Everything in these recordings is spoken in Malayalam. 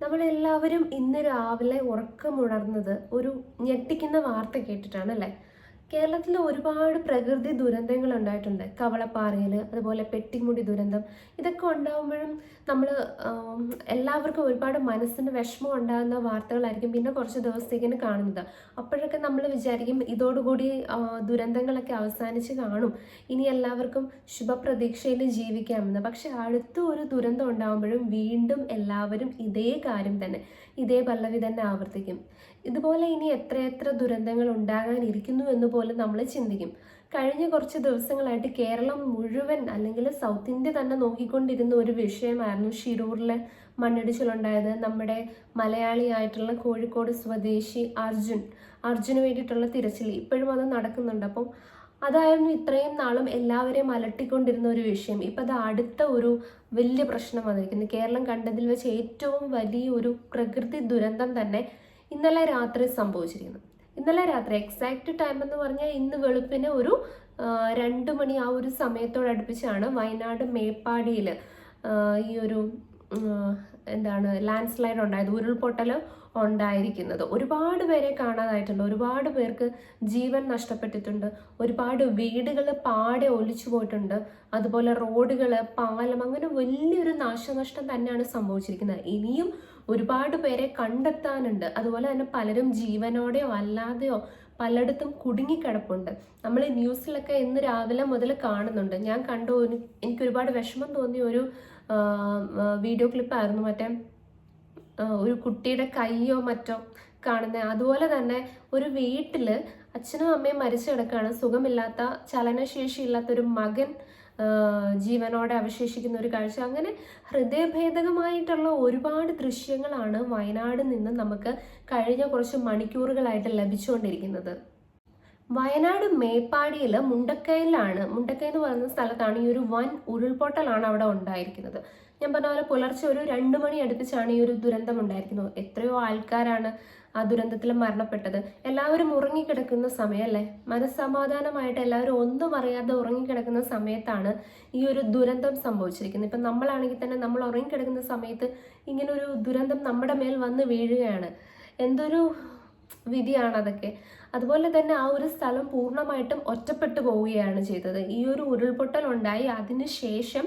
നമ്മളെല്ലാവരും ഇന്ന് രാവിലെ ഉറക്കമുണർന്നത് ഒരു ഞെട്ടിക്കുന്ന വാർത്ത കേട്ടിട്ടാണ് അല്ലേ കേരളത്തിൽ ഒരുപാട് പ്രകൃതി ദുരന്തങ്ങൾ ഉണ്ടായിട്ടുണ്ട്. കവളപ്പാറയിൽ അതുപോലെ പെട്ടിമുടി ദുരന്തം. ഇതൊക്കെ ഉണ്ടാകുമ്പോഴും നമ്മൾ എല്ലാവർക്കും ഒരുപാട് മനസ്സിന് വിഷമം ഉണ്ടാകുന്ന വാർത്തകളായിരിക്കും പിന്നെ കുറച്ച് ദിവസത്തേക്കിന് കാണുന്നത്. അപ്പോഴൊക്കെ നമ്മൾ വിചാരിക്കും ഇതോടുകൂടി ദുരന്തങ്ങളൊക്കെ അവസാനിച്ച് കാണും. ഇനി എല്ലാവർക്കും ശുഭപ്രതീക്ഷയിൽ ജീവിക്കാമെന്ന്. പക്ഷെ അടുത്ത ഒരു ദുരന്തം ഉണ്ടാകുമ്പോഴും വീണ്ടും എല്ലാവരും ഇതേ കാര്യം തന്നെ. ഇതേ പല്ലവി തന്നെ ആവർത്തിക്കും. ഇതുപോലെ ഇനി എത്രയെത്ര ദുരന്തങ്ങൾ ഉണ്ടാകാനിരിക്കുന്നു എന്ന് പോലും നമ്മൾ ചിന്തിക്കും. കഴിഞ്ഞ കുറച്ച് ദിവസങ്ങളായിട്ട് കേരളം മുഴുവൻ അല്ലെങ്കിൽ സൗത്ത് ഇന്ത്യ തന്നെ നോക്കിക്കൊണ്ടിരുന്ന ഒരു വിഷയമായിരുന്നു ഷിരൂറിലെ മണ്ണിടിച്ചിലുണ്ടായത്. നമ്മുടെ മലയാളിയായിട്ടുള്ള കോഴിക്കോട് സ്വദേശി അർജുൻ അർജുന് വേണ്ടിയിട്ടുള്ള തിരച്ചിൽ. ഇപ്പോഴും അത് നടക്കുന്നുണ്ട്. അപ്പം അതായിരുന്നു ഇത്രയും നാളും എല്ലാവരെയും അലട്ടിക്കൊണ്ടിരുന്ന ഒരു വിഷയം. ഇപ്പം അത് അടുത്ത ഒരു വലിയ പ്രശ്നം വന്നിരിക്കുന്നു. കേരളം കണ്ടതിൽ വെച്ച് ഏറ്റവും വലിയ ഒരു പ്രകൃതി ദുരന്തം തന്നെ ഇന്നലെ രാത്രി സംഭവിച്ചിരിക്കുന്നു. ഇന്നലെ രാത്രി എക്സാക്ട് ടൈം എന്ന് പറഞ്ഞാൽ ഇന്ന് വെളുപ്പിന് ഒരു രണ്ട് മണി ആ ഒരു സമയത്തോടടുപ്പിച്ചാണ് വയനാട് മേപ്പാടിയിൽ ഈ ഒരു എന്താണ് ലാൻഡ് സ്ലൈഡ് ഉണ്ടായത്. ഉരുൾപൊട്ടൽ ഉണ്ടായിരിക്കുന്നത്. ഒരുപാട് പേരെ കാണാതായിട്ടുണ്ട്. ഒരുപാട് പേർക്ക് ജീവൻ നഷ്ടപ്പെട്ടിട്ടുണ്ട്. ഒരുപാട് വീടുകൾ പാടെ ഒലിച്ചു പോയിട്ടുണ്ട്. അതുപോലെ റോഡുകൾ പാലം അങ്ങനെ വലിയൊരു നാശനഷ്ടം തന്നെയാണ് സംഭവിച്ചിരിക്കുന്നത്. ഇനിയും ഒരുപാട് പേരെ കണ്ടെത്താനുണ്ട്. അതുപോലെ തന്നെ പലരും ജീവനോടെയോ അല്ലാതെയോ പലയിടത്തും കുടുങ്ങിക്കിടപ്പുണ്ട്. നമ്മൾ ന്യൂസിലൊക്കെ ഇന്ന് രാവിലെ മുതൽ കാണുന്നുണ്ട്. ഞാൻ കണ്ടു എനിക്ക് ഒരുപാട് വിഷമം തോന്നിയ ഒരു വീഡിയോ ക്ലിപ്പായിരുന്നു. മറ്റേ ഒരു കുട്ടിയുടെ കൈയോ മറ്റോ കാണുന്നത് അതുപോലെ തന്നെ ഒരു വീട്ടിൽ അച്ഛനും അമ്മയും മരിച്ചു കിടക്കുകയാണ്. സുഖമില്ലാത്ത ചലനശേഷി ഇല്ലാത്തൊരു മകൻ ജീവനോടെ അവശേഷിക്കുന്ന ഒരു കാഴ്ച. അങ്ങനെ ഹൃദയഭേദകമായിട്ടുള്ള ഒരുപാട് ദൃശ്യങ്ങളാണ് വയനാട് നിന്ന് നമുക്ക് കഴിഞ്ഞ കുറച്ച് മണിക്കൂറുകളായിട്ട് ലഭിച്ചുകൊണ്ടിരിക്കുന്നത്. വയനാട് മേപ്പാടിയിൽ മുണ്ടക്കയിലാണ് മുണ്ടക്കൈ എന്ന് പറയുന്ന സ്ഥലത്താണ് ഈ ഒരു വൻ ഉരുൾപൊട്ടലാണ് അവിടെ ഉണ്ടായിരിക്കുന്നത്. ഞാൻ പറഞ്ഞ പോലെ പുലർച്ചെ ഒരു രണ്ട് മണി അടുപ്പിച്ചാണ് ഈ ഒരു ദുരന്തം ഉണ്ടായിരിക്കുന്നത്. എത്രയോ ആൾക്കാരാണ് ആ ദുരന്തത്തിൽ മരണപ്പെട്ടത്. എല്ലാവരും ഉറങ്ങിക്കിടക്കുന്ന സമയമല്ലേ മനസ്സമാധാനമായിട്ട് എല്ലാവരും ഒന്നും അറിയാതെ ഉറങ്ങിക്കിടക്കുന്ന സമയത്താണ് ഈ ഒരു ദുരന്തം സംഭവിച്ചിരിക്കുന്നത്. ഇപ്പം നമ്മളാണെങ്കിൽ തന്നെ നമ്മൾ ഉറങ്ങിക്കിടക്കുന്ന സമയത്ത് ഇങ്ങനെ ഒരു ദുരന്തം നമ്മുടെ മേൽ വന്ന് വീഴുകയാണ്. എന്തൊരു വിധിയാണ് അതൊക്കെ? അതുപോലെ തന്നെ ആ ഒരു സ്ഥലം പൂർണമായിട്ടും ഒറ്റപ്പെട്ടു പോവുകയാണ് ചെയ്തത്. ഈ ഒരു ഉരുൾപൊട്ടൽ ഉണ്ടായി. അതിനുശേഷം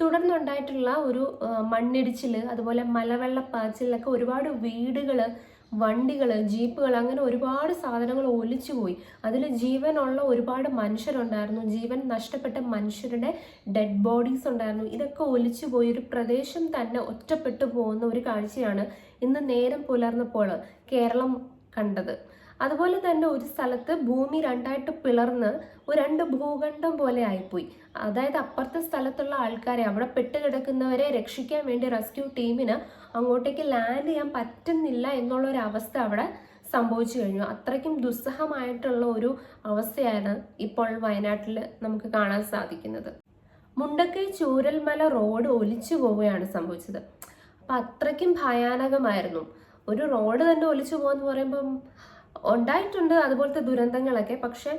തുടർന്നുണ്ടായിട്ടുള്ള ഒരു മണ്ണിടിച്ചിൽ അതുപോലെ മലവെള്ള പാച്ചിലൊക്കെ ഒരുപാട് വീടുകൾ വണ്ടികൾ ജീപ്പുകൾ അങ്ങനെ ഒരുപാട് സാധനങ്ങൾ ഒലിച്ചുപോയി അതിൽ ജീവനുള്ള ഒരുപാട് മനുഷ്യരുണ്ടായിരുന്നു. ജീവൻ നഷ്ടപ്പെട്ട മനുഷ്യരുടെ ഡെഡ് ബോഡീസ് ഉണ്ടായിരുന്നു. ഇതൊക്കെ ഒലിച്ചുപോയി ഒരു പ്രദേശം തന്നെ ഒറ്റപ്പെട്ടു പോകുന്ന ഒരു കാഴ്ചയാണ് ഇന്ന് നേരം പുലർന്നപ്പോൾ കേരളം കണ്ടത്. അതുപോലെ തന്നെ ഒരു സ്ഥലത്ത് ഭൂമി രണ്ടായിട്ട് പിളർന്ന് ഒരു രണ്ട് ഭൂഖണ്ഡം പോലെ ആയിപ്പോയി. അതായത് അപ്പുറത്തെ സ്ഥലത്തുള്ള ആൾക്കാരെ അവിടെ പെട്ടുകിടക്കുന്നവരെ രക്ഷിക്കാൻ വേണ്ടി റെസ്ക്യൂ ടീമിന് അങ്ങോട്ടേക്ക് ലാൻഡ് ചെയ്യാൻ പറ്റുന്നില്ല എന്നുള്ള ഒരു അവസ്ഥ അവിടെ സംഭവിച്ചു കഴിഞ്ഞു. അത്രയ്ക്കും ദുസ്സഹമായിട്ടുള്ള ഒരു അവസ്ഥയാണ് ഇപ്പോൾ വയനാട്ടിൽ നമുക്ക് കാണാൻ സാധിക്കുന്നത്. മുണ്ടക്കൈ ചൂരൽമല റോഡ് ഒലിച്ചു പോവുകയാണ് സംഭവിച്ചത്. അപ്പം അത്രയ്ക്കും ഭയാനകമായിരുന്നു. ഒരു റോഡ് തന്നെ ഒലിച്ചു പോകുമെന്ന് പറയുമ്പം ഉണ്ടായിട്ടുണ്ട് അതുപോലത്തെ ദുരന്തങ്ങളൊക്കെ. പക്ഷെ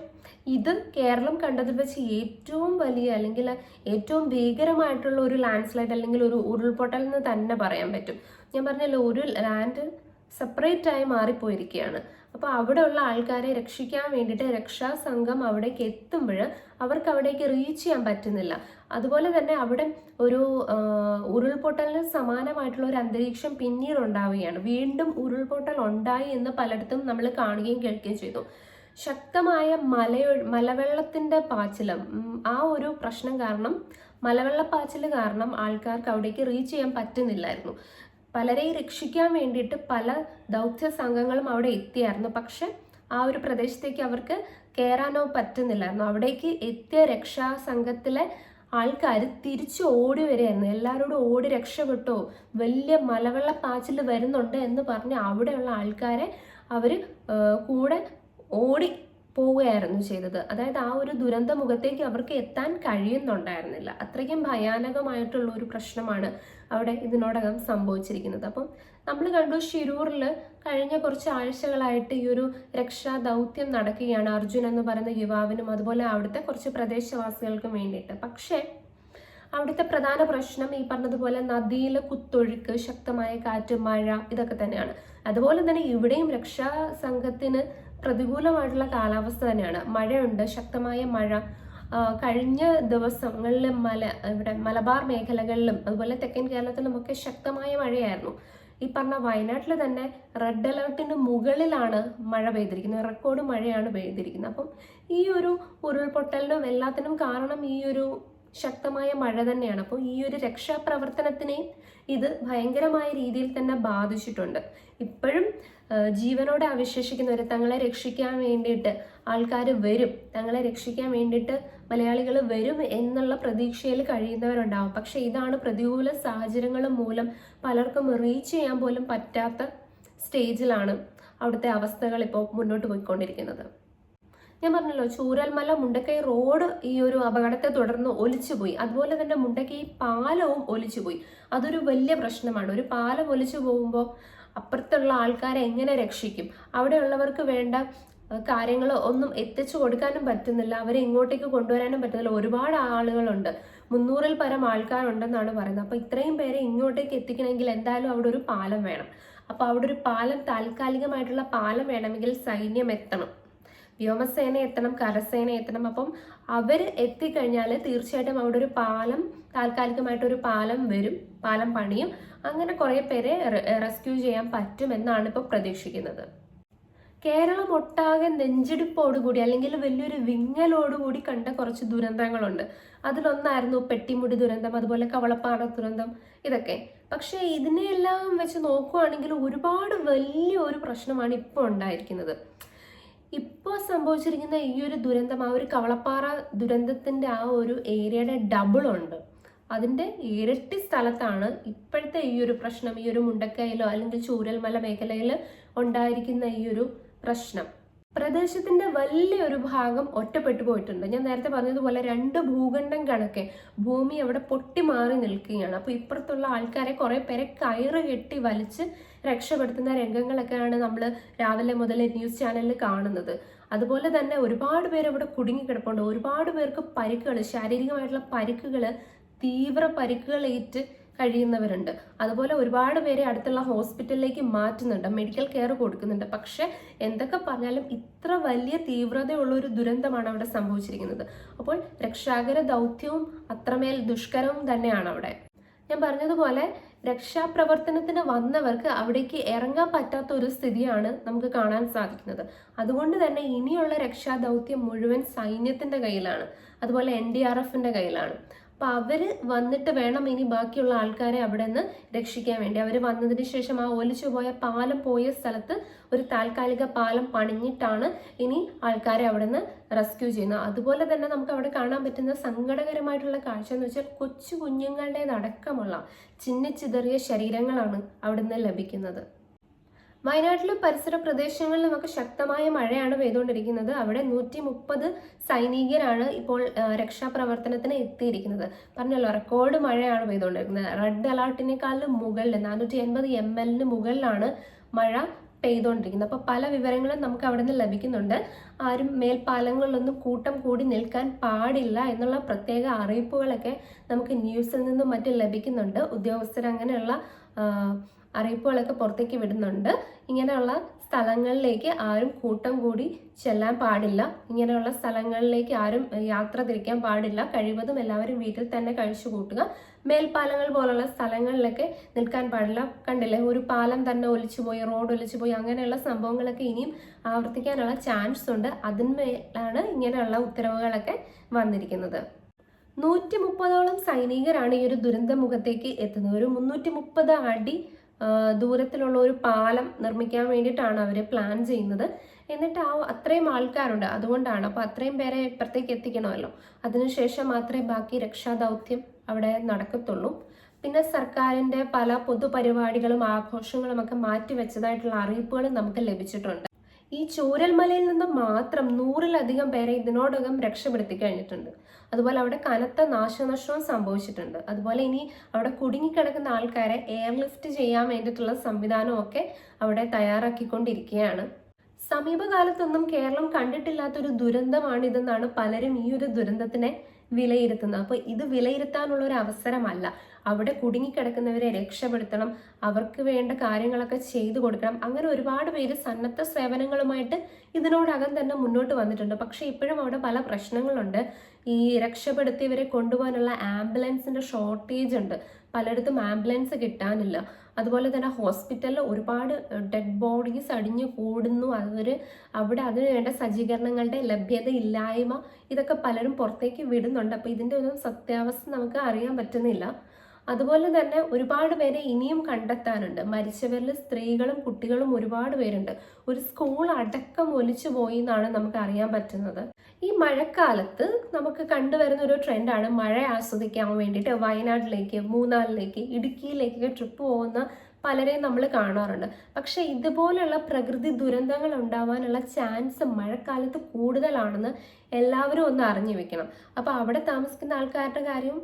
ഇത് കേരളം കണ്ടതിൽ വെച്ച് ഏറ്റവും വലിയ അല്ലെങ്കിൽ ഏറ്റവും ഭീകരമായിട്ടുള്ള ഒരു ലാൻഡ് സ്ലൈഡ് അല്ലെങ്കിൽ ഒരു ഉരുൾപൊട്ടൽ എന്ന് തന്നെ പറയാൻ പറ്റും. ഞാൻ പറഞ്ഞല്ലോ ഒരു ലാൻഡ് സെപ്പറേറ്റ് ആയി മാറിപ്പോയിരിക്കുകയാണ്. അപ്പോൾ അവിടെയുള്ള ആൾക്കാരെ രക്ഷിക്കാൻ വേണ്ടിയിട്ട് രക്ഷാസംഘം അവിടേക്ക് എത്തുമ്പോൾ അവർക്ക് അവിടേക്ക് റീച്ച് ചെയ്യാൻ പറ്റുന്നില്ല. അതുപോലെ തന്നെ അവിടെ ഒരു ഉരുൾപൊട്ടലിന് സമാനമായിട്ടുള്ള ഒരു അന്തരീക്ഷം പിന്നീട് ഉണ്ടാവുകയാണ് വീണ്ടും ഉരുൾപൊട്ടൽ ഉണ്ടായി എന്ന് പലയിടത്തും നമ്മൾ കാണുകയും കേൾക്കുകയും ചെയ്തു. ശക്തമായ മലയൊ മലവെള്ളത്തിന്റെ പാച്ചിലം ആ ഒരു പ്രശ്നം കാരണം മലവെള്ളപ്പാച്ചിൽ കാരണം ആൾക്കാർക്ക് അവിടേക്ക് റീച്ച് ചെയ്യാൻ പറ്റുന്നില്ലായിരുന്നു. പലരെയും രക്ഷിക്കാൻ വേണ്ടിയിട്ട് പല ദൗത്യ സംഘങ്ങളും അവിടെ എത്തിയായിരുന്നു. പക്ഷെ ആ ഒരു പ്രദേശത്തേക്ക് അവർക്ക് കയറാനോ പറ്റുന്നില്ലായിരുന്നു. അവിടേക്ക് എത്തിയ രക്ഷാ സംഘത്തിലെ ആൾക്കാർ തിരിച്ചു ഓടി വരികയായിരുന്നു. എല്ലാവരോടും ഓടി രക്ഷപ്പെട്ടോ. വലിയ മലവെള്ളപ്പാച്ചിൽ വരുന്നുണ്ട് എന്ന് പറഞ്ഞ് അവിടെയുള്ള ആൾക്കാരെ അവർ കൂടെ ഓടി പോവുകയായിരുന്നു ചെയ്തത്. അതായത് ആ ഒരു ദുരന്ത മുഖത്തേക്ക് അവർക്ക് എത്താൻ കഴിയുന്നുണ്ടായിരുന്നില്ല. അത്രയ്ക്കും ഭയാനകമായിട്ടുള്ള ഒരു പ്രശ്നമാണ് അവിടെ ഇതിനോടകം സംഭവിച്ചിരിക്കുന്നത്. അപ്പം നമ്മൾ കണ്ടു ഷിരൂറിൽ കഴിഞ്ഞ കുറച്ച് ആഴ്ചകളായിട്ട് ഈ ഒരു രക്ഷാ ദൗത്യം നടക്കുകയാണ് അർജുൻ എന്ന് പറയുന്ന യുവാവിനും അതുപോലെ അവിടുത്തെ കുറച്ച് പ്രദേശവാസികൾക്കും വേണ്ടിയിട്ട്. പക്ഷേ അവിടുത്തെ പ്രധാന പ്രശ്നം ഈ പറഞ്ഞതുപോലെ നദിയിലെ കുത്തൊഴുക്ക് ശക്തമായ കാറ്റ് മഴ ഇതൊക്കെ തന്നെയാണ്. അതുപോലെ തന്നെ ഇവിടെയും രക്ഷാ സംഘത്തിന് പ്രതികൂലമായിട്ടുള്ള കാലാവസ്ഥ തന്നെയാണ്. മഴയുണ്ട് ശക്തമായ മഴ. കഴിഞ്ഞ ദിവസങ്ങളിൽ മല ഇവിടെ മലബാർ മേഖലകളിലും അതുപോലെ തെക്കൻ കേരളത്തിലും ഒക്കെ ശക്തമായ മഴയായിരുന്നു. ഈ പറഞ്ഞ വയനാട്ടിൽ തന്നെ റെഡ് അലേർട്ടിന് മുകളിലാണ് മഴ പെയ്തിരിക്കുന്നത്. റെക്കോർഡ് മഴയാണ് പെയ്തിരിക്കുന്നത്. അപ്പം ഈ ഒരു ഉരുൾപൊട്ടലിനും എല്ലാത്തിനും കാരണം ഈ ഒരു ശക്തമായ മഴ തന്നെയാണ്. അപ്പോൾ ഈ ഒരു രക്ഷാപ്രവർത്തനത്തിനെയും ഇത് ഭയങ്കരമായ രീതിയിൽ തന്നെ ബാധിച്ചിട്ടുണ്ട്. ഇപ്പോഴും ജീവനോട് അവശേഷിക്കുന്നവർ തങ്ങളെ രക്ഷിക്കാൻ വേണ്ടിയിട്ട് ആൾക്കാർ വരും. തങ്ങളെ രക്ഷിക്കാൻ വേണ്ടിയിട്ട് മലയാളികൾ വരും എന്നുള്ള പ്രതീക്ഷയിൽ കഴിയുന്നവരുണ്ടാവും. പക്ഷെ ഇതാണ് പ്രതികൂല സാഹചര്യങ്ങൾ മൂലം പലർക്കും റീച്ച് ചെയ്യാൻ പോലും പറ്റാത്ത സ്റ്റേജിലാണ് അവിടുത്തെ അവസ്ഥകൾ ഇപ്പോൾ മുന്നോട്ട് പോയിക്കൊണ്ടിരിക്കുന്നത്. ഞാൻ പറഞ്ഞല്ലോ ചൂരൽമല മുണ്ടക്കൈ റോഡ് ഈ ഒരു അപകടത്തെ തുടർന്ന് ഒലിച്ചുപോയി. അതുപോലെ തന്നെ മുണ്ടക്കൈ പാലവും ഒലിച്ചുപോയി. അതൊരു വലിയ പ്രശ്നമാണ്. ഒരു പാലം ഒലിച്ചു പോകുമ്പോൾ അപ്പുറത്തുള്ള ആൾക്കാരെ എങ്ങനെ രക്ഷിക്കും? അവിടെയുള്ളവർക്ക് വേണ്ട കാര്യങ്ങൾ ഒന്നും എത്തിച്ചു കൊടുക്കാനും പറ്റുന്നില്ല. അവരെ ഇങ്ങോട്ടേക്ക് കൊണ്ടുവരാനും പറ്റുന്നില്ല. ഒരുപാട് ആളുകളുണ്ട്. മുന്നൂറിൽ പരം ആൾക്കാരുണ്ടെന്നാണ് പറയുന്നത്. അപ്പോൾ ഇത്രയും പേരെ ഇങ്ങോട്ടേക്ക് എത്തിക്കണമെങ്കിൽ എന്തായാലും അവിടെ ഒരു പാലം വേണം. അപ്പോൾ അവിടെ ഒരു പാലം താൽക്കാലികമായിട്ടുള്ള പാലം വേണമെങ്കിൽ സൈന്യം എത്തണം. വ്യോമസേന എത്തണം കരസേന എത്തണം. അപ്പം അവർ എത്തിക്കഴിഞ്ഞാൽ തീർച്ചയായിട്ടും അവിടെ ഒരു പാലം താൽക്കാലികമായിട്ടൊരു പാലം വരും പാലം പണിയും. അങ്ങനെ കുറേ പേരെ റെസ്ക്യൂ ചെയ്യാൻ പറ്റുമെന്നാണ് ഇപ്പോൾ പ്രതീക്ഷിക്കുന്നത്. കേരളം ഒട്ടാകെ നെഞ്ചിടിപ്പോടുകൂടി അല്ലെങ്കിൽ വലിയൊരു വിങ്ങലോടുകൂടി കണ്ട കുറച്ച് ദുരന്തങ്ങളുണ്ട്. അതിലൊന്നായിരുന്നു പെട്ടിമുടി ദുരന്തം അതുപോലെ കവളപ്പാറ ദുരന്തം ഇതൊക്കെ. പക്ഷേ ഇതിനെയെല്ലാം വെച്ച് നോക്കുവാണെങ്കിൽ ഒരുപാട് വലിയ ഒരു പ്രശ്നമാണ് ഇപ്പോൾ ഉണ്ടായിരിക്കുന്നത്. ഇപ്പോൾ സംഭവിച്ചിരിക്കുന്ന ഈ ഒരു ദുരന്തം ആ ഒരു കവളപ്പാറ ദുരന്തത്തിന്റെ ആ ഒരു ഏരിയയുടെ ഡബിൾ ഉണ്ട്. അതിന്റെ ഇരട്ടി സ്ഥലത്താണ് ഇപ്പോഴത്തെ ഈ ഒരു പ്രശ്നം ഈ ഒരു മുണ്ടക്കയിലോ അല്ലെങ്കിൽ ചൂരൽമല മേഖലയിൽ ഉണ്ടായിരിക്കുന്ന ഈ ഒരു പ്രശ്നം. പ്രദേശത്തിന്റെ വലിയൊരു ഭാഗം ഒറ്റപ്പെട്ടു പോയിട്ടുണ്ട്. ഞാൻ നേരത്തെ പറഞ്ഞതുപോലെ രണ്ട് ഭൂഖണ്ഡം കണക്കെ ഭൂമി അവിടെ പൊട്ടി മാറി നിൽക്കുകയാണ്. അപ്പോൾ ഇപ്പുറത്തുള്ള ആൾക്കാരെ കുറേ പേരെ കയറ് കെട്ടി വലിച്ച് രക്ഷപ്പെടുത്തുന്ന രംഗങ്ങളൊക്കെയാണ് നമ്മൾ രാവിലെ മുതൽ ന്യൂസ് ചാനലിൽ കാണുന്നത്. അതുപോലെ തന്നെ ഒരുപാട് പേര് അവിടെ കുടുങ്ങിക്കിടപ്പുണ്ട്. ഒരുപാട് പേർക്ക് പരിക്കുകൾ ശാരീരികമായിട്ടുള്ള പരിക്കുകൾ തീവ്ര പരിക്കുകളേറ്റ് കഴിയുന്നവരുണ്ട്. അതുപോലെ ഒരുപാട് പേരെ അടുത്തുള്ള ഹോസ്പിറ്റലിലേക്ക് മാറ്റുന്നുണ്ട്. മെഡിക്കൽ കെയർ കൊടുക്കുന്നുണ്ട്. പക്ഷെ എന്തൊക്കെ പറഞ്ഞാലും ഇത്ര വലിയ തീവ്രതയുള്ള ഒരു ദുരന്തമാണ് അവിടെ സംഭവിച്ചിരിക്കുന്നത്. അപ്പോൾ രക്ഷാകര ദൗത്യവും അത്രമേൽ ദുഷ്കരവും തന്നെയാണ് അവിടെ. ഞാൻ പറഞ്ഞതുപോലെ രക്ഷാപ്രവർത്തനത്തിന് വന്നവർക്ക് അവിടേക്ക് ഇറങ്ങാൻ പറ്റാത്ത ഒരു സ്ഥിതിയാണ് നമുക്ക് കാണാൻ സാധിക്കുന്നത്. അതുകൊണ്ട് തന്നെ ഇനിയുള്ള രക്ഷാദൗത്യം മുഴുവൻ സൈന്യത്തിന്റെ കയ്യിലാണ്. അതുപോലെ എൻ ഡി ആർ എഫിന്റെ കയ്യിലാണ്. അപ്പൊ അവർ വന്നിട്ട് വേണം ഇനി ബാക്കിയുള്ള ആൾക്കാരെ അവിടെ നിന്ന് രക്ഷിക്കാൻ വേണ്ടി. അവർ വന്നതിന് ശേഷം ആ ഒലിച്ചു പോയ പാലം പോയ സ്ഥലത്ത് ഒരു താൽക്കാലിക പാലം പണിഞ്ഞിട്ടാണ് ഇനി ആൾക്കാരെ അവിടെ നിന്ന് റെസ്ക്യൂ ചെയ്യുന്നത്. അതുപോലെ തന്നെ നമുക്ക് അവിടെ കാണാൻ പറ്റുന്ന സങ്കടകരമായിട്ടുള്ള കാഴ്ച എന്ന് വെച്ചാൽ കൊച്ചു കുഞ്ഞുങ്ങളുടേതടക്കമുള്ള ചിന്നിച്ചിതറിയ ശരീരങ്ങളാണ് അവിടെ നിന്ന് ലഭിക്കുന്നത്. വയനാട്ടിലും പരിസര പ്രദേശങ്ങളിലും ഒക്കെ ശക്തമായ മഴയാണ് പെയ്തുകൊണ്ടിരിക്കുന്നത്. അവിടെ നൂറ്റി മുപ്പത് സൈനികരാണ് ഇപ്പോൾ രക്ഷാപ്രവർത്തനത്തിന് എത്തിയിരിക്കുന്നത്. പറഞ്ഞല്ലോ റെക്കോർഡ് മഴയാണ് പെയ്തുകൊണ്ടിരിക്കുന്നത്. റെഡ് അലർട്ടിനേക്കാളും മുകളിൽ നാനൂറ്റി എൺപത് എം എല്ലിന് മുകളിലാണ് മഴ പെയ്തുകൊണ്ടിരിക്കുന്നത്. അപ്പോൾ പല വിവരങ്ങളും നമുക്ക് അവിടെ നിന്ന് ലഭിക്കുന്നുണ്ട്. ആരും മേൽപ്പാലങ്ങളിലൊന്നും കൂട്ടം കൂടി നിൽക്കാൻ പാടില്ല എന്നുള്ള പ്രത്യേക അറിയിപ്പുകളൊക്കെ നമുക്ക് ന്യൂസിൽ നിന്നും മറ്റും ലഭിക്കുന്നുണ്ട്. ഉദ്യോഗസ്ഥർ അങ്ങനെയുള്ള അറിയിപ്പുകളൊക്കെ പുറത്തേക്ക് വിടുന്നുണ്ട്. ഇങ്ങനെയുള്ള സ്ഥലങ്ങളിലേക്ക് ആരും കൂട്ടം കൂടി ചെല്ലാൻ പാടില്ല. ഇങ്ങനെയുള്ള സ്ഥലങ്ങളിലേക്ക് ആരും യാത്ര തിരിക്കാൻ പാടില്ല. കഴിവതും എല്ലാവരും വീട്ടിൽ തന്നെ കഴിച്ചു കൂട്ടുക. മേൽപ്പാലങ്ങൾ പോലുള്ള സ്ഥലങ്ങളിലൊക്കെ നിൽക്കാൻ പാടില്ല. കണ്ടില്ലേ? ഒരു പാലം തന്നെ ഒലിച്ചു പോയി റോഡ് ഒലിച്ചു പോയി അങ്ങനെയുള്ള സംഭവങ്ങളൊക്കെ ഇനിയും ആവർത്തിക്കാനുള്ള ചാൻസ് ഉണ്ട്. അതിന്മേലാണ് ഇങ്ങനെയുള്ള ഉത്തരവുകളൊക്കെ വന്നിരിക്കുന്നത്. നൂറ്റി മുപ്പതോളം സൈനികരാണ് ഈ ഒരു ദുരന്ത മുഖത്തേക്ക് എത്തുന്നത്. ഒരു മുന്നൂറ്റി മുപ്പത് അടി ദൂരത്തിലുള്ള ഒരു പാലം നിർമ്മിക്കാൻ വേണ്ടിയിട്ടാണ് അവർ പ്ലാൻ ചെയ്യുന്നത്. എന്നിട്ട് ആ അത്രയും ആൾക്കാരുണ്ട്. അതുകൊണ്ടാണ്. അപ്പോൾ അത്രയും പേരെ ഇപ്പുറത്തേക്ക് എത്തിക്കണമല്ലോ. അതിനുശേഷം മാത്രമേ ബാക്കി രക്ഷാദൗത്യം അവിടെ നടക്കത്തുള്ളൂ. പിന്നെ സർക്കാരിന്റെ പല പൊതുപരിപാടികളും ആഘോഷങ്ങളും ഒക്കെ മാറ്റിവെച്ചതായിട്ടുള്ള അറിയിപ്പുകളും നമുക്ക് ലഭിച്ചിട്ടുണ്ട്. ഈ ചൂരൽമലയിൽ നിന്ന് മാത്രം നൂറിലധികം പേരെ ഇതിനോടകം രക്ഷപ്പെടുത്തി കഴിഞ്ഞിട്ടുണ്ട്. അതുപോലെ അവിടെ കനത്ത നാശനഷ്ടവും സംഭവിച്ചിട്ടുണ്ട്. അതുപോലെ ഇനി അവിടെ കുടുങ്ങിക്കിടക്കുന്ന ആൾക്കാരെ എയർലിഫ്റ്റ് ചെയ്യാൻ വേണ്ടിയിട്ടുള്ള സംവിധാനവും ഒക്കെ അവിടെ തയ്യാറാക്കിക്കൊണ്ടിരിക്കുകയാണ്. സമീപകാലത്തൊന്നും കേരളം കണ്ടിട്ടില്ലാത്തൊരു ദുരന്തമാണിതെന്നാണ് പലരും ഈ ഒരു ദുരന്തത്തിനെ വിലയിരുത്തുന്നത്. അപ്പോൾ ഇത് വിലയിരുത്താനുള്ള ഒരു അവസരമല്ല അവിടെ കുടുങ്ങിക്കിടക്കുന്നവരെ രക്ഷപ്പെടുത്തണം. അവർക്ക് വേണ്ട കാര്യങ്ങളൊക്കെ ചെയ്തു കൊടുക്കണം. അങ്ങനെ ഒരുപാട് പേര് സന്നദ്ധ സേവനങ്ങളുമായിട്ട് ഇതിനോടകം തന്നെ മുന്നോട്ട് വന്നിട്ടുണ്ട്. പക്ഷേ ഇപ്പോഴും അവിടെ പല പ്രശ്നങ്ങളുണ്ട്. ഈ രക്ഷപ്പെടുത്തിയവരെ കൊണ്ടുപോകാനുള്ള ആംബുലൻസിന്റെ ഷോർട്ടേജ് ഉണ്ട് പലയിടത്തും ആംബുലൻസ് കിട്ടാനില്ല. അതുപോലെ തന്നെ ഹോസ്പിറ്റലിൽ ഒരുപാട് ഡെഡ് ബോഡീസ് അടിഞ്ഞു കൂടുന്നു. അവർ അവിടെ അതിന് വേണ്ട സജ്ജീകരണങ്ങളുടെ ലഭ്യത ഇല്ലായ്മ ഇതൊക്കെ പലരും പുറത്തേക്ക് വിടുന്നുണ്ട്. അപ്പോൾ ഇതിന്റെ ഒന്നും സത്യാവസ്ഥ നമുക്ക് അറിയാൻ പറ്റുന്നില്ല. അതുപോലെ തന്നെ ഒരുപാട് പേരെ ഇനിയും കണ്ടെത്താനുണ്ട്. മരിച്ചവരിൽ സ്ത്രീകളും കുട്ടികളും ഒരുപാട് പേരുണ്ട്. ഒരു സ്കൂൾ അടക്കം ഒലിച്ചു പോയി എന്നാണ് നമുക്ക് അറിയാൻ പറ്റുന്നത്. ഈ മഴക്കാലത്ത് നമുക്ക് കണ്ടുവരുന്ന ഒരു ട്രെൻഡാണ് മഴ ആസ്വദിക്കാൻ വേണ്ടിയിട്ട് വയനാട്ടിലേക്ക് മൂന്നാറിലേക്ക് ഇടുക്കിയിലേക്കൊക്കെ ട്രിപ്പ് പോകുന്ന പലരെയും നമ്മൾ കാണാറുണ്ട്. പക്ഷെ ഇതുപോലുള്ള പ്രകൃതി ദുരന്തങ്ങൾ ഉണ്ടാവാനുള്ള ചാൻസ് മഴക്കാലത്ത് കൂടുതലാണെന്ന് എല്ലാവരും ഒന്ന് അറിഞ്ഞു വെക്കണം. അപ്പോൾ അവിടെ താമസിക്കുന്ന ആൾക്കാരുടെ കാര്യം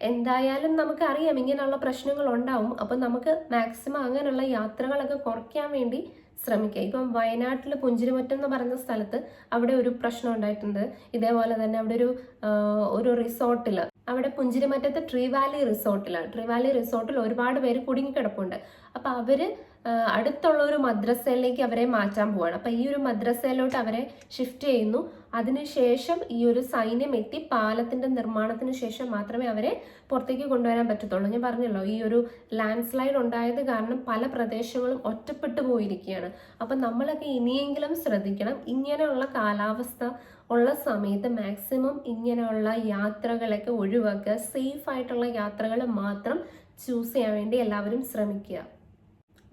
എന്തായാലും നമുക്കറിയാം ഇങ്ങനെയുള്ള പ്രശ്നങ്ങൾ ഉണ്ടാവും അപ്പം നമുക്ക് മാക്സിമം അങ്ങനെയുള്ള യാത്രകളൊക്കെ കുറയ്ക്കാൻ വേണ്ടി ശ്രമിക്കുക ഇപ്പം വയനാട്ടിൽ പുഞ്ചിരിമറ്റം എന്ന് പറയുന്ന സ്ഥലത്ത് അവിടെ ഒരു പ്രശ്നം ഉണ്ടായിട്ടുണ്ട്. ഇതേപോലെ തന്നെ അവിടെ ഒരു ഒരു റിസോർട്ടിൽ അവിടെ പുഞ്ചിരിമറ്റത്ത് ട്രീ വാലി റിസോർട്ടിലാണ്. ട്രീ വാലി റിസോർട്ടിൽ ഒരുപാട് പേര് കുടുങ്ങിക്കിടപ്പുണ്ട്. അപ്പം അവർ അടുത്തുള്ള ഒരു മദ്രസയിലേക്ക് അവരെ മാറ്റാൻ പോവാണ്. അപ്പം ഈ ഒരു മദ്രസയിലോട്ട് അവരെ ഷിഫ്റ്റ് ചെയ്യുന്നു. അതിനുശേഷം ഈ ഒരു സൈന്യം എത്തി പാലത്തിന്റെ നിർമ്മാണത്തിന് ശേഷം മാത്രമേ അവരെ പുറത്തേക്ക് കൊണ്ടുവരാൻ പറ്റത്തുള്ളൂ. ഞാൻ പറഞ്ഞല്ലോ ഈ ഒരു ലാൻഡ് സ്ലൈഡ് ഉണ്ടായത് കാരണം പല പ്രദേശങ്ങളും ഒറ്റപ്പെട്ടു പോയിരിക്കുകയാണ്. അപ്പം നമ്മളൊക്കെ ഇനിയെങ്കിലും ശ്രദ്ധിക്കണം. ഇങ്ങനെയുള്ള കാലാവസ്ഥ ഉള്ള സമയത്ത് മാക്സിമം ഇങ്ങനെയുള്ള യാത്രകളൊക്കെ ഒഴിവാക്കുക. സേഫ് ആയിട്ടുള്ള യാത്രകൾ മാത്രം ചൂസ് ചെയ്യാൻ വേണ്ടി എല്ലാവരും ശ്രമിക്കുക.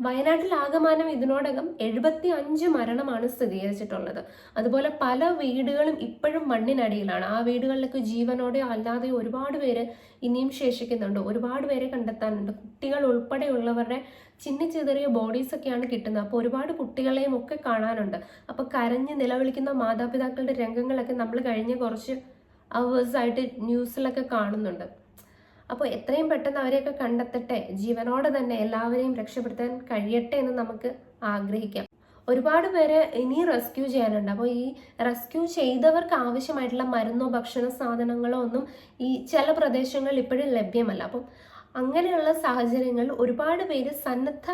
വയനാട്ടിൽ ആകമാനം ഇതിനോടകം എഴുപത്തി അഞ്ച് മരണമാണ് സ്ഥിരീകരിച്ചിട്ടുള്ളത്. അതുപോലെ പല വീടുകളും ഇപ്പോഴും മണ്ണിനടിയിലാണ്. ആ വീടുകളിലൊക്കെ ജീവനോടെ അല്ലാതെ ഒരുപാട് പേര് ഇനിയും ശേഷിക്കുന്നുണ്ട്. ഒരുപാട് പേരെ കണ്ടെത്താനുണ്ട്. കുട്ടികൾ ഉൾപ്പെടെയുള്ളവരുടെ ചിന്നിച്ചിതറിയ ബോഡീസ് ഒക്കെയാണ് കിട്ടുന്നത്. അപ്പോൾ ഒരുപാട് കുട്ടികളെയും ഒക്കെ കാണാനുണ്ട്. അപ്പോൾ കരഞ്ഞ് നിലവിളിക്കുന്ന മാതാപിതാക്കളുടെ രംഗങ്ങളൊക്കെ നമ്മൾ കഴിഞ്ഞ കുറച്ച് അവേഴ്സായിട്ട് ന്യൂസിലൊക്കെ കാണുന്നുണ്ട്. അപ്പോൾ എത്രയും പെട്ടെന്ന് അവരെയൊക്കെ കണ്ടെത്തട്ടെ ജീവനോടെ തന്നെ എല്ലാവരെയും രക്ഷപ്പെടുത്താൻ കഴിയട്ടെ എന്ന് നമുക്ക് ആഗ്രഹിക്കാം. ഒരുപാട് പേരെ ഇനി റെസ്ക്യൂ ചെയ്യാനുണ്ട്. അപ്പോൾ ഈ റെസ്ക്യൂ ചെയ്തവർക്ക് ആവശ്യമായിട്ടുള്ള മരുന്നോ ഭക്ഷണ സാധനങ്ങളോ ഒന്നും ഈ ചില പ്രദേശങ്ങളിൽ ഇപ്പോഴും ലഭ്യമല്ല. അപ്പം അങ്ങനെയുള്ള സാഹചര്യങ്ങളിൽ ഒരുപാട് പേര് സന്നദ്ധ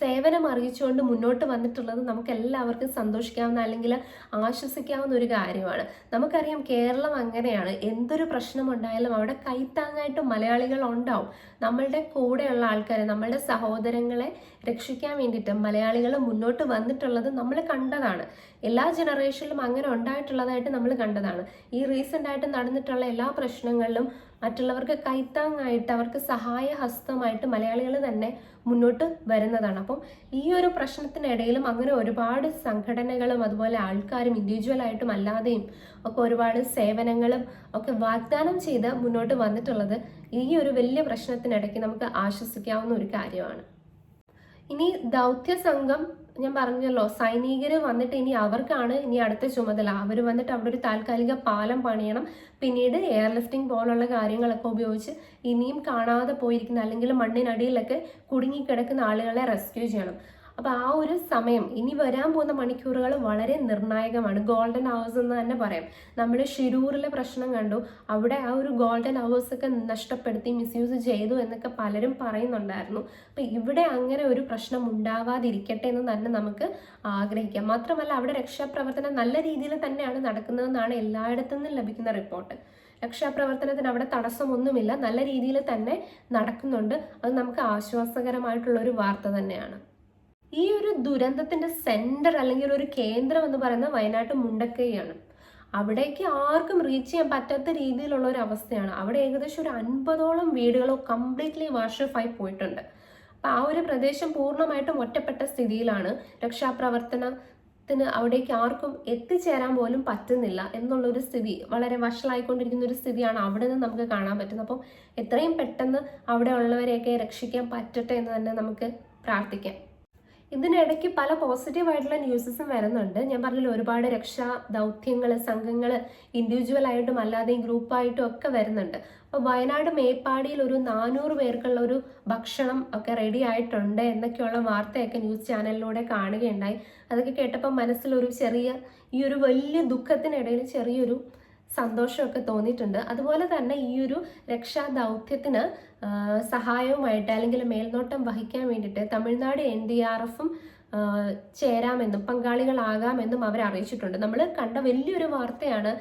സേവനം അറിയിച്ചുകൊണ്ട് മുന്നോട്ട് വന്നിട്ടുള്ളത് നമുക്ക് എല്ലാവർക്കും സന്തോഷിക്കാവുന്ന അല്ലെങ്കിൽ ആശ്വസിക്കാവുന്ന ഒരു കാര്യമാണ്. നമുക്കറിയാം കേരളം അങ്ങനെയാണ്. എന്തൊരു പ്രശ്നമുണ്ടായാലും അവിടെ കൈത്താങ്ങായിട്ട് മലയാളികൾ ഉണ്ടാവും. നമ്മളുടെ കൂടെയുള്ള ആൾക്കാരെ നമ്മളുടെ സഹോദരങ്ങളെ രക്ഷിക്കാൻ വേണ്ടിയിട്ട് മലയാളികൾ മുന്നോട്ട് വന്നിട്ടുള്ളത് നമ്മൾ കണ്ടതാണ്. എല്ലാ ജനറേഷനിലും അങ്ങനെ ഉണ്ടായിട്ടുള്ളതായിട്ട് നമ്മൾ കണ്ടതാണ്. ഈ റീസെന്റ് ആയിട്ട് നടന്നിട്ടുള്ള എല്ലാ പ്രശ്നങ്ങളിലും മറ്റുള്ളവർക്ക് കൈത്താങ്ങായിട്ട് അവർക്ക് സഹായ ഹസ്തമായിട്ട് മലയാളികൾ തന്നെ മുന്നോട്ട് വരുന്നതാണ്. അപ്പം ഈ ഒരു പ്രശ്നത്തിനിടയിലും അങ്ങനെ ഒരുപാട് സംഘടനകളും അതുപോലെ ആൾക്കാരും ഇൻഡിവിജ്വൽ ആയിട്ടും അല്ലാതെയും ഒക്കെ ഒരുപാട് സേവനങ്ങളും ഒക്കെ വാഗ്ദാനം ചെയ്ത് മുന്നോട്ട് വന്നിട്ടുള്ളത് ഈ ഒരു വലിയ പ്രശ്നത്തിനിടയ്ക്ക് നമുക്ക് ആശ്വസിക്കാവുന്ന ഒരു കാര്യമാണ്. ഇനി ദൗത്യ സംഘം ഞാൻ പറഞ്ഞല്ലോ സൈനികർ വന്നിട്ട് ഇനി അവർക്കാണ് ഇനി അടുത്ത ചുമതല. അവർ വന്നിട്ട് അവിടെ ഒരു താൽക്കാലിക പാലം പണിയണം. പിന്നീട് എയർ ലിഫ്റ്റിംഗ് പോലുള്ള കാര്യങ്ങളൊക്കെ ഉപയോഗിച്ച് ഇനിയും കാണാതെ പോയിരിക്കുന്ന അല്ലെങ്കിൽ മണ്ണിനടിയിലൊക്കെ കുടുങ്ങിക്കിടക്കുന്ന ആളുകളെ റെസ്ക്യൂ ചെയ്യണം. അപ്പോൾ ആ ഒരു സമയം ഇനി വരാൻ പോകുന്ന മണിക്കൂറുകൾ വളരെ നിർണായകമാണ്. ഗോൾഡൻ അവേഴ്സ് എന്ന് തന്നെ പറയാം. നമ്മൾ ഷിരൂറിലെ പ്രശ്നം കണ്ടു. അവിടെ ആ ഒരു ഗോൾഡൻ അവേഴ്സ് ഒക്കെ നഷ്ടപ്പെടുത്തി മിസ്യൂസ് ചെയ്തു എന്നൊക്കെ പലരും പറയുന്നുണ്ടായിരുന്നു. അപ്പോൾ ഇവിടെ അങ്ങനെ ഒരു പ്രശ്നം ഉണ്ടാവാതിരിക്കട്ടെ എന്ന് തന്നെ നമുക്ക് ആഗ്രഹിക്കാം. മാത്രമല്ല അവിടെ രക്ഷാപ്രവർത്തനം നല്ല രീതിയിൽ തന്നെയാണ് നടക്കുന്നതെന്നാണ് എല്ലായിടത്തു നിന്നും ലഭിക്കുന്ന റിപ്പോർട്ട് രക്ഷാപ്രവർത്തനത്തിന് അവിടെ തടസ്സമൊന്നുമില്ല. നല്ല രീതിയിൽ തന്നെ നടക്കുന്നുണ്ട്. അത് നമുക്ക് ആശ്വാസകരമായിട്ടുള്ള ഒരു വാർത്ത തന്നെയാണ്. ഈ ഒരു ദുരന്തത്തിന്റെ സെന്റർ അല്ലെങ്കിൽ ഒരു കേന്ദ്രം എന്ന് പറയുന്നത് വയനാട്ട് മുണ്ടക്കൈയാണ്. അവിടേക്ക് ആർക്കും റീച്ച് ചെയ്യാൻ പറ്റാത്ത രീതിയിലുള്ള ഒരു അവസ്ഥയാണ്. അവിടെ ഏകദേശം ഒരു അൻപതോളം വീടുകളോ കംപ്ലീറ്റ്ലി വാഷ് ആയി പോയിട്ടുണ്ട്. അപ്പം ആ ഒരു പ്രദേശം പൂർണമായിട്ടും ഒറ്റപ്പെട്ട സ്ഥിതിയിലാണ്. രക്ഷാപ്രവർത്തനത്തിന് അവിടേക്ക് ആർക്കും എത്തിച്ചേരാൻ പോലും പറ്റുന്നില്ല എന്നുള്ള ഒരു സ്ഥിതി വളരെ വഷളായിക്കൊണ്ടിരിക്കുന്ന ഒരു സ്ഥിതിയാണ് അവിടെ നിന്ന് നമുക്ക് കാണാൻ പറ്റുന്നത്. അപ്പം എത്രയും പെട്ടെന്ന് അവിടെ ഉള്ളവരെയൊക്കെ രക്ഷിക്കാൻ പറ്റട്ടെ എന്ന് തന്നെ നമുക്ക് പ്രാർത്ഥിക്കാം. ഇതിനിടയ്ക്ക് പല പോസിറ്റീവായിട്ടുള്ള ന്യൂസസും വരുന്നുണ്ട്. ഞാൻ പറഞ്ഞില്ല ഒരുപാട് രക്ഷാ ദൗത്യങ്ങൾ സംഘങ്ങൾ ഇൻഡിവിജ്വൽ ആയിട്ടും അല്ലാതെയും ഗ്രൂപ്പായിട്ടും ഒക്കെ വരുന്നുണ്ട്. അപ്പോൾ വയനാട് മേപ്പാടിയിൽ ഒരു നാനൂറ് പേർക്കുള്ള ഒരു ഭക്ഷണം ഒക്കെ റെഡി ആയിട്ടുണ്ട് എന്നൊക്കെയുള്ള വാർത്തയൊക്കെ ന്യൂസ് ചാനലിലൂടെ കാണുകയുണ്ടായി. അതൊക്കെ കേട്ടപ്പോൾ മനസ്സിലൊരു ചെറിയ ഈ ഒരു വലിയ ദുഃഖത്തിനിടയിൽ ചെറിയൊരു സന്തോഷമൊക്കെ തോന്നിയിട്ടുണ്ട്. അതുപോലെ തന്നെ ഈ ഒരു രക്ഷാ ദൗത്യത്തിന് സഹായവുമായിട്ട് അല്ലെങ്കിൽ മേൽനോട്ടം വഹിക്കാൻ വേണ്ടിയിട്ട് തമിഴ്നാട് എൻ ഡി ആർ എഫും ചേരാമെന്നും പങ്കാളികളാകാമെന്നും അവർ അറിയിച്ചിട്ടുണ്ട്. നമ്മൾ കണ്ട വലിയൊരു വാർത്തയാണ്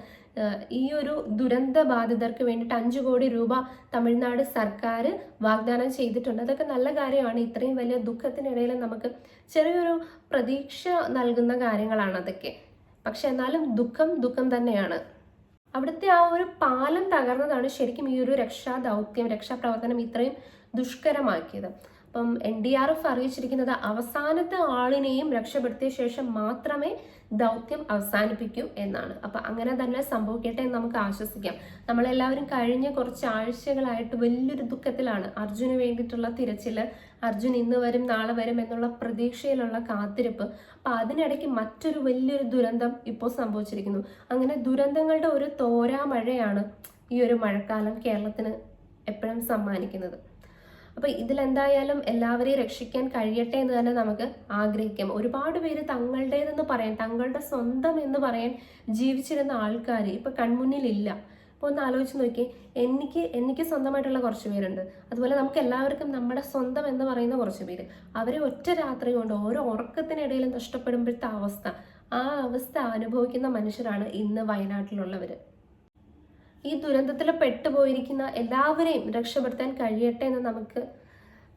ഈ ഒരു ദുരന്ത ബാധിതർക്ക് വേണ്ടിയിട്ട് അഞ്ചു കോടി രൂപ തമിഴ്നാട് സർക്കാർ വാഗ്ദാനം ചെയ്തിട്ടുണ്ട്. അതൊക്കെ നല്ല കാര്യമാണ്. ഇത്രയും വലിയ ദുഃഖത്തിനിടയിൽ നമുക്ക് ചെറിയൊരു പ്രതീക്ഷ നൽകുന്ന കാര്യങ്ങളാണ് അതൊക്കെ. പക്ഷെ എന്നാലും ദുഃഖം ദുഃഖം തന്നെയാണ്. അവിടുത്തെ ആ ഒരു പാലം തകർന്നതാണ് ശരിക്കും ഈ ഒരു രക്ഷാ ദൗത്യം രക്ഷാപ്രവർത്തനം ഇത്രയും ദുഷ്കരമാക്കിയത്. അപ്പം എൻ ഡി ആർ എഫ് അറിയിച്ചിരിക്കുന്നത് അവസാനത്തെ ആളിനെയും രക്ഷപ്പെടുത്തിയ ശേഷം മാത്രമേ ദൗത്യം അവസാനിപ്പിക്കൂ എന്നാണ്. അപ്പം അങ്ങനെ തന്നെ സംഭവിക്കട്ടെ എന്ന് നമുക്ക് ആശ്വസിക്കാം. നമ്മളെല്ലാവരും കഴിഞ്ഞ കുറച്ച് ആഴ്ചകളായിട്ട് വലിയൊരു ദുഃഖത്തിലാണ്. അർജുന് വേണ്ടിയിട്ടുള്ള തിരച്ചിൽ അർജുൻ ഇന്ന് വരും നാളെ വരും എന്നുള്ള പ്രതീക്ഷയിലുള്ള കാത്തിരിപ്പ്. അപ്പം അതിനിടയ്ക്ക് മറ്റൊരു വലിയൊരു ദുരന്തം ഇപ്പോൾ സംഭവിച്ചിരിക്കുന്നു. അങ്ങനെ ദുരന്തങ്ങളുടെ ഒരു തോരാമഴയാണ് ഈ ഒരു മഴക്കാലം കേരളത്തിന് എപ്പോഴും സമ്മാനിക്കുന്നത്. അപ്പോൾ ഇതിലെന്തായാലും എല്ലാവരെയും രക്ഷിക്കാൻ കഴിയട്ടെ എന്ന് തന്നെ നമുക്ക് ആഗ്രഹിക്കാം. ഒരുപാട് പേര് തങ്ങളുടേതെന്ന് പറയാൻ തങ്ങളുടെ സ്വന്തം എന്ന് പറയാൻ ജീവിച്ചിരുന്ന ആൾക്കാർ ഇപ്പൊ കൺമുന്നിലില്ല. അപ്പോൾ ഒന്ന് ആലോചിച്ച് നോക്കി എനിക്ക് എനിക്ക് സ്വന്തമായിട്ടുള്ള കുറച്ച് പേരുണ്ട്. അതുപോലെ നമുക്ക് എല്ലാവർക്കും നമ്മുടെ സ്വന്തം എന്ന് പറയുന്ന കുറച്ച് പേര്. അവരെ ഒറ്റ രാത്രി കൊണ്ട് ഓരോ ഉറക്കത്തിനിടയിൽ നഷ്ടപ്പെടുമ്പോഴത്തെ അവസ്ഥ. ആ അവസ്ഥ അനുഭവിക്കുന്ന മനുഷ്യരാണ് ഇന്ന് വയനാട്ടിലുള്ളവർ ഈ ദുരന്തത്തിൽ പെട്ടുപോയിരിക്കുന്ന എല്ലാവരെയും രക്ഷപ്പെടുത്താൻ കഴിയട്ടെ എന്ന് നമുക്ക്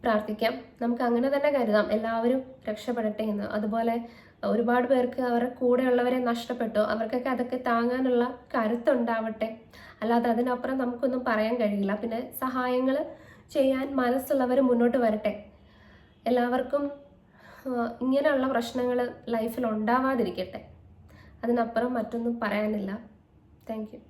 പ്രാർത്ഥിക്കാം. നമുക്ക് അങ്ങനെ തന്നെ കരുതാം. എല്ലാവരും രക്ഷപ്പെടട്ടെ എന്ന്. അതുപോലെ ഒരുപാട് പേർക്ക് അവരുടെ കൂടെയുള്ളവരെ നഷ്ടപ്പെട്ടു. അവർക്കൊക്കെ അതൊക്കെ താങ്ങാനുള്ള കരുത്തുണ്ടാവട്ടെ. അല്ലാതെ അതിനപ്പുറം നമുക്കൊന്നും പറയാൻ കഴിയില്ല. പിന്നെ സഹായങ്ങൾ ചെയ്യാൻ മനസ്സുള്ളവർ മുന്നോട്ട് വരട്ടെ. എല്ലാവർക്കും ഇങ്ങനെയുള്ള പ്രശ്നങ്ങൾ ലൈഫിൽ ഉണ്ടാവാതിരിക്കട്ടെ. അതിനപ്പുറം മറ്റൊന്നും പറയാനില്ല. താങ്ക്